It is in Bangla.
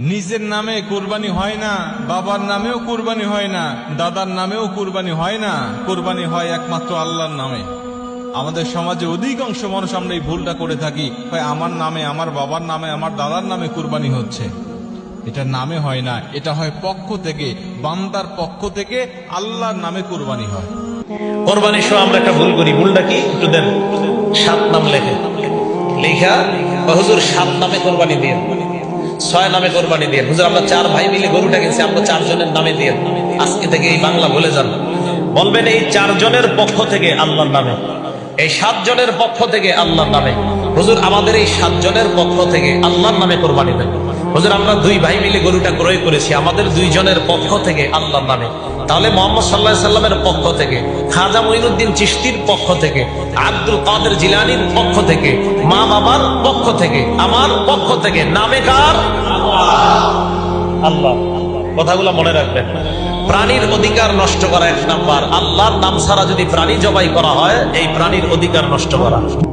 নিজের নামে কুরবানি হয় না বাবার নামেও কুরবানি হয় না দাদার নামেও কুরবানি হয় না কুরবানি হয় একমাত্র আল্লাহর নামে আমাদের সমাজে অধিকাংশ মানুষ আমরা এই ভুলটা করে থাকি হয় আমার নামে আমার বাবার নামে আমার দাদার নামে কুরবানি হচ্ছে এটা নামে হয় না এটা হয় পক্ষ থেকে বান্দার পক্ষ থেকে আল্লাহর নামে কুরবানি হয় কোরবানির সময় আমরা একটা ভুল করি ভুলটা কি একটু দেন সাত নাম লেখে লেখা হুজুর সাত নামে কোরবানি দিয়ে ছয় নামে কোরবানি দিয়ে। হুজুর, আমরা চার ভাই মিলে গরুটা কিনছি, আমরা চারজনের নামে দিয়ে। আজকে থেকে এই বাংলা বলে যান। বলবেন এই চারজনের পক্ষ থেকে আল্লাহর নামে। এই সাতজনের পক্ষ থেকে আল্লাহর নামে। হুজুর, আমাদের এই সাতজনের পক্ষ থেকে আল্লাহর নামে কোরবানি দেন। হুজুর, আমরা দুই ভাই মিলে গরুটা ক্রয় করেছি, আমাদের দুইজনের পক্ষ থেকে আল্লাহর নামে। তাহলে মোহাম্মদ সাল্লাহ সাল্লামের পক্ষ থেকে, খাজা মঈনুদ্দিন চিস্তির পক্ষ থেকে, আব্দুল কাদের জিলানির পক্ষ থেকে, মা বাবার পক্ষ থেকে, আমার পক্ষ থেকে নামে কার? আল্লাহ। কথাগুলো মনে রাখবেন। প্রাণীর অধিকার নষ্ট করা এক নাম্বার। আল্লাহর নাম ছাড়া যদি প্রাণী জবাই করা হয়, এই প্রাণীর অধিকার নষ্ট করা।